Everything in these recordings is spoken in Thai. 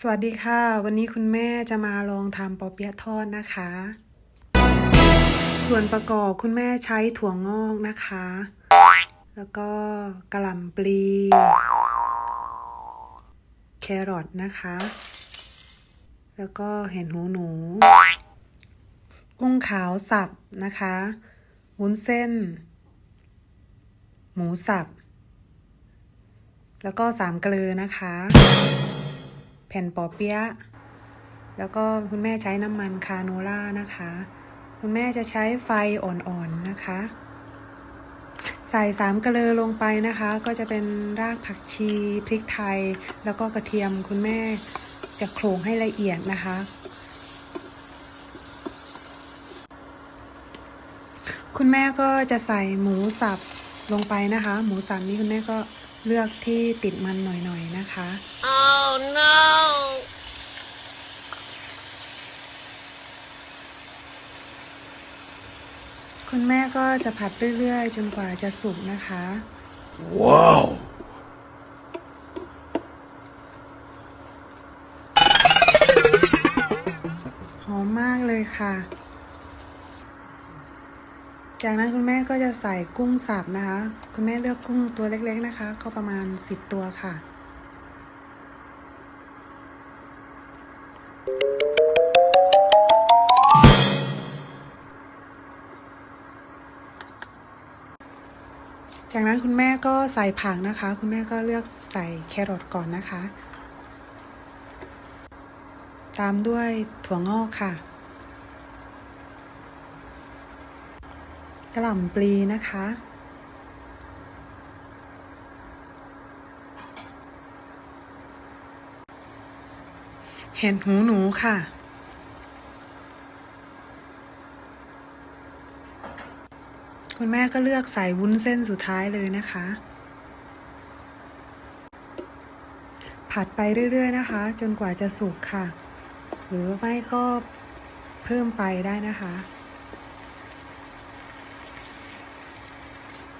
สวัสดีค่ะ วันนี้คุณแม่จะมาลองทำปอเปี๊ยะทอดนะคะ ส่วนประกอบคุณแม่ใช้ถั่วงอกนะคะ แล้วก็กระหล่ำปลี แครอทนะคะ แล้วก็เห็ดหูหนู กุ้งขาวสับนะคะวุ้นเส้น หมูสับ แล้วก็สามเกลือนะคะ แผ่นปอเปี๊ยะ แล้วก็คุณแม่ใช้น้ำมันคาโนล่านะคะ คุณแม่จะใช้ไฟอ่อนๆนะคะ ใส่สามกระเลอลงไปนะคะ ก็จะเป็นรากผักชีพริกไทย แล้วก็กระเทียมคุณแม่จะโขลกให้ละเอียดนะคะ คุณแม่ก็จะใส่หมูสับ ลงไปนะคะ หมูสับนี้คุณแม่ก็เลือกที่ติดมันหน่อยๆนะคะ Oh no! คุณแม่ก็จะผัดเรื่อยๆ จนกว่าจะสุกนะคะ Wow. หอมมากเลยค่ะ จากนั้นคุณแม่ก็จะใส่กุ้งสับนะคะ คุณแม่เลือกกุ้งตัวเล็กๆนะคะ ก็ประมาณ 10 ตัวค่ะ จากนั้นคุณแม่ก็ใส่ผักนะคะ คุณแม่ก็เลือกใส่แครอทก่อนนะคะ ตามด้วยถั่วงอกค่ะ กระหล่ำปลีนะคะ เห็ดหูหนูค่ะ คุณแม่ก็เลือกใส่วุ้นเส้นสุดท้ายเลยนะคะ ผัดไปเรื่อย ๆ นะคะ จนกว่าจะสุกค่ะ หรือไม่ก็เพิ่มไฟได้นะคะ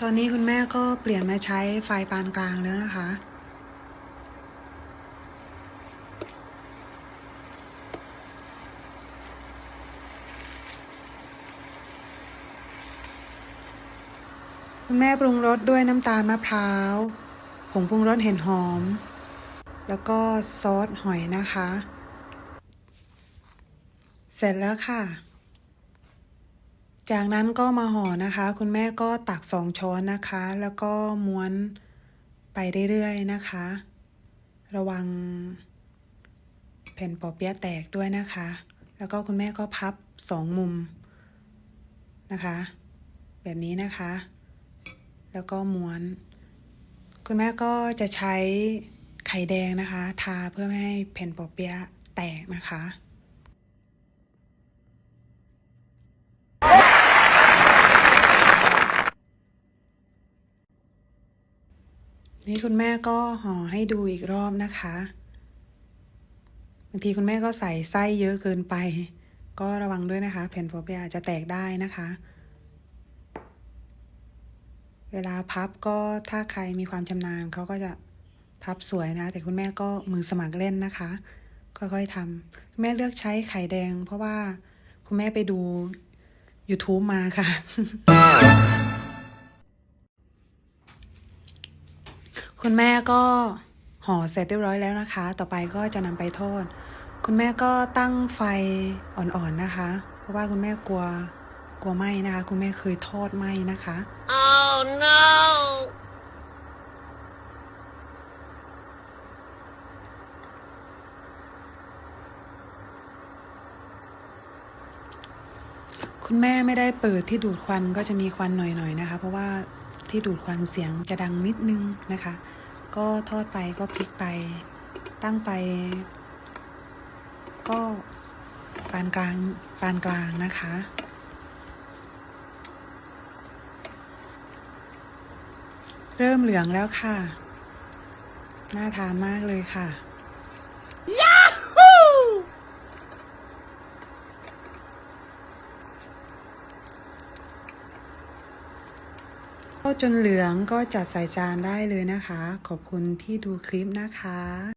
ตอนนี้คุณแม่ก็เปลี่ยนมาใช้ไฟปานกลางแล้วนะคะ คุณแม่ปรุงรสด้วยน้ำตาลมะพร้าว ผงปรุงรสเห็ดหอม แล้วก็ซอสหอยนะคะ เสร็จแล้วค่ะ จากนั้นก็มาห่อนะคะ คุณแม่ก็ตักสองช้อนนะคะ แล้วก็ม้วนไปเรื่อยๆนะคะ ระวังแผ่นปอเปี๊ยะแตกด้วยนะคะ แล้วก็คุณแม่ก็พับสองมุมนะคะ แบบนี้นะคะ แล้วก็ม้วน คุณแม่ก็จะใช้ไข่แดงนะคะ ทาเพื่อไม่ให้แผ่นปอเปี๊ยะแตกนะคะ นี่คุณแม่ก็ห่อให้ดูอีกรอบนะคะบางทีคุณแม่ก็ใส่ไส้เยอะเกินไป ก็ระวังด้วยนะคะ แผ่นปอเปียะอาจจะแตกได้นะคะ เวลาพับก็ถ้าใครมีความชำนาญเขาก็จะพับสวยนะ แต่คุณแม่ก็มือสมัครเล่นนะคะ ค่อยๆทำแม่เลือกใช้ไข่แดง เพราะว่าคุณแม่ไปดู YouTube มาค่ะ คุณแม่ก็ห่อเสร็จเรียบร้อยแล้วนะคะ ต่อไปก็จะนำไปทอด คุณแม่ก็ตั้งไฟอ่อนๆนะคะ เพราะว่าคุณแม่กลัวกลัวไหม้นะคะ คุณแม่เคยทอดไหม้นะคะ Oh no! คุณแม่ไม่ได้เปิดที่ดูดควันก็จะมีควันหน่อยๆนะคะ เพราะว่า ที่ดูดควันเสียงจะดังนิดนึงนะคะ ก็ทอดไปก็พลิกไป ตั้งไป ก็ปานกลางปานกลางนะคะ เริ่มเหลืองแล้วค่ะ น่าทานมากเลยค่ะ ก็ จนเหลืองก็จัดใส่จานได้เลยนะคะ ขอบคุณที่ดูคลิปนะคะ